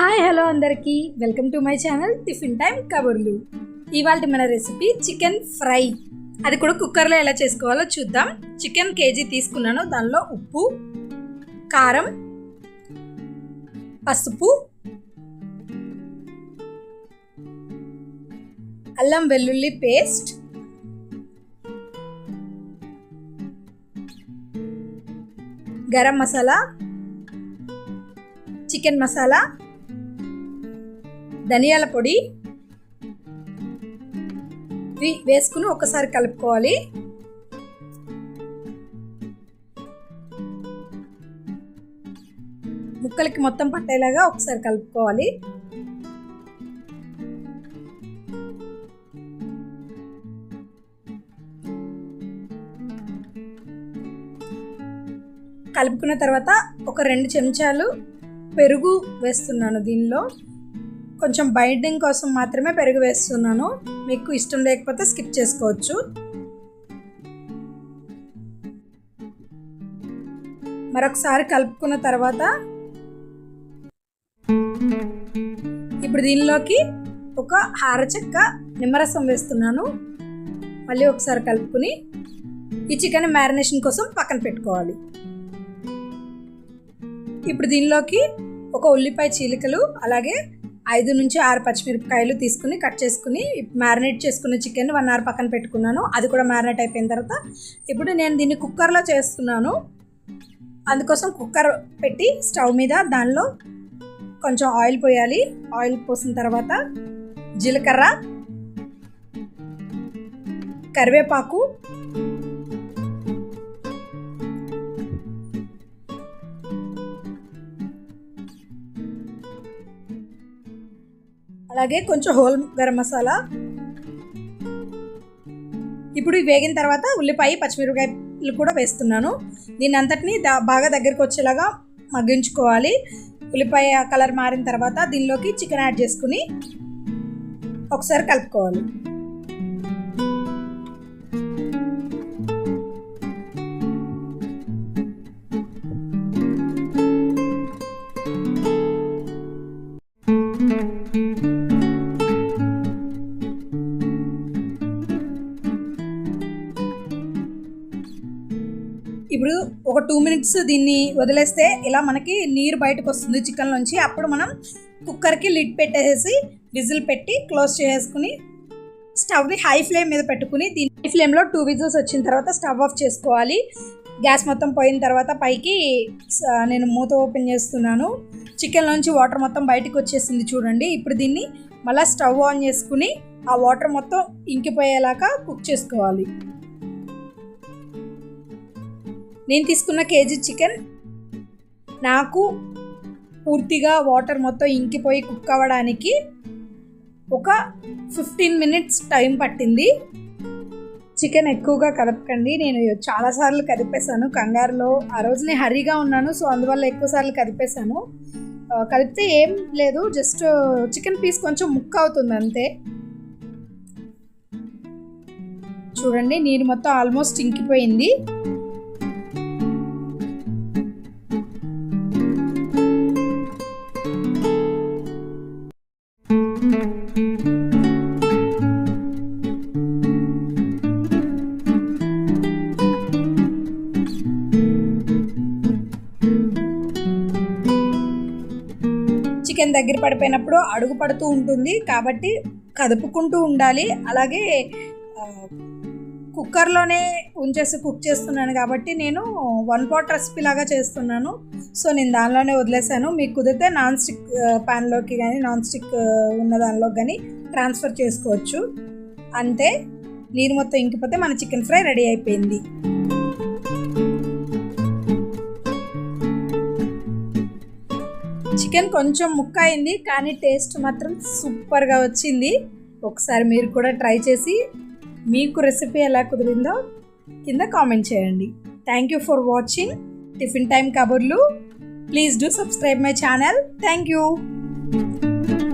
Hi hello అందరికీ. Welcome to my channel tiffin time కబుర్లు. ఇవాళ మన రెసిపీ చికెన్ ఫ్రై. అది కూడా కుక్కర్లో ఎలా చేసుకోవాలో చూద్దాం. చికెన్ కేజీ తీసుకున్నాను. దానిలో ఉప్పు కారం పసుపు అల్లం వెల్లుల్లి పేస్ట్ గరం మసాలా చికెన్ మసాలా ధనియాల పొడి వేసుకుని ఒకసారి కలుపుకోవాలి. ముక్కలకి మొత్తం పట్టేలాగా ఒకసారి కలుపుకోవాలి. కలుపుకున్న తర్వాత ఒక రెండు చెంచాలు పెరుగు వేస్తున్నాను దీనిలో. కొంచెం బైండింగ్ కోసం మాత్రమే పెరుగు వేస్తున్నాను. మీకు ఇష్టం లేకపోతే స్కిప్ చేసుకోవచ్చు. మరొకసారి కలుపుకున్న తర్వాత ఇప్పుడు దీనిలోకి ఒక హారచెక్క నిమ్మరసం వేస్తున్నాను. మళ్ళీ ఒకసారి కలుపుకుని ఈ చికెన్ మ్యారినేషన్ కోసం పక్కన పెట్టుకోవాలి. ఇప్పుడు దీనిలోకి ఒక ఉల్లిపాయ చీలికలు అలాగే ఐదు నుంచి ఆరు పచ్చిమిరపకాయలు తీసుకుని కట్ చేసుకుని మ్యారినేట్ చేసుకున్న చికెన్ వన్ అవర్ పక్కన పెట్టుకున్నాను. అది కూడా మ్యారినేట్ అయిపోయిన తర్వాత ఇప్పుడు నేను దీన్ని కుక్కర్లో చేస్తున్నాను అందుకోసం కుక్కర్ పెట్టి స్టవ్ మీద దానిలో కొంచెం ఆయిల్ పోయాలి. ఆయిల్ పోసిన తర్వాత జీలకర్ర కరివేపాకు అలాగే కొంచెం హోల్ గరం మసాలా. ఇప్పుడు వేగిన తర్వాత ఉల్లిపాయ పచ్చిమిరపకాయలు కూడా వేస్తున్నాను. దీని అంతటిని బాగా దగ్గరికి వచ్చేలాగా మగ్గించుకోవాలి. ఉల్లిపాయ కలర్ మారిన తర్వాత దీనిలోకి చికెన్ యాడ్ చేసుకుని ఒకసారి కలుపుకోవాలి. ఇప్పుడు ఒక టూ మినిట్స్ దీన్ని వదిలేస్తే ఇలా మనకి నీరు బయటకు వస్తుంది చికెన్లోంచి అప్పుడు మనం కుక్కర్కి లిడ్ పెట్టేసి విజిల్ పెట్టి క్లోజ్ చేసుకుని స్టవ్ని హై ఫ్లేమ్ మీద పెట్టుకుని దీని హై ఫ్లేమ్లో టూ విజిల్స్ వచ్చిన తర్వాత స్టవ్ ఆఫ్ చేసుకోవాలి. గ్యాస్ మొత్తం పోయిన తర్వాత పైకి నేను మూత ఓపెన్ చేస్తున్నాను. చికెన్లోంచి వాటర్ మొత్తం బయటకు వచ్చేసింది చూడండి. ఇప్పుడు దీన్ని మళ్ళీ స్టవ్ ఆన్ చేసుకుని ఆ వాటర్ మొత్తం ఇంకిపోయేలాగా కుక్ చేసుకోవాలి. నేను తీసుకున్న కేజీ చికెన్ నాకు పూర్తిగా వాటర్ మొత్తం ఇంకిపోయి కుక్ అవ్వడానికి ఒక ఫిఫ్టీన్ మినిట్స్ టైం పట్టింది. చికెన్ ఎక్కువగా కదపకండి నేను చాలాసార్లు కదిపేశాను. కంగారులో ఆ రోజు నేను హరీగా ఉన్నాను సో అందువల్ల ఎక్కువసార్లు కదిపేశాను. కలిపితే ఏం లేదు జస్ట్ చికెన్ పీస్ కొంచెం ముక్క అవుతుంది అంతే. చూడండి నీరు మొత్తం ఆల్మోస్ట్ ఇంకిపోయింది. చికెన్ దగ్గర పడిపోయినప్పుడు అడుగు పడుతూ ఉంటుంది. కాబట్టి కదుపుకుంటూ ఉండాలి. అలాగే కుక్కర్లోనే ఉంచేసి కుక్ చేస్తున్నాను కాబట్టి నేను వన్ పాట్ రెసిపీ లాగా చేస్తున్నాను. సో నేను దానిలోనే వదిలేసాను మీకు కుదిరితే నాన్ స్టిక్ ప్యాన్లోకి కానీ నాన్ స్టిక్ ఉన్న దానిలోకి కానీ ట్రాన్స్ఫర్ చేసుకోవచ్చు. అంతే. నీరు మొత్తం ఇంకిపోతే మన చికెన్ ఫ్రై రెడీ అయిపోయింది. చికెన్ కొంచెం ముక్క అయింది కానీ టేస్ట్ మాత్రం సూపర్గా వచ్చింది. ఒకసారి మీరు కూడా ట్రై చేసి మీకు రెసిపీ ఎలా కుదిరిందో కింద కామెంట్ చేయండి. Thank you for watching tiffin time కబుర్లు. Please do subscribe my channel thank you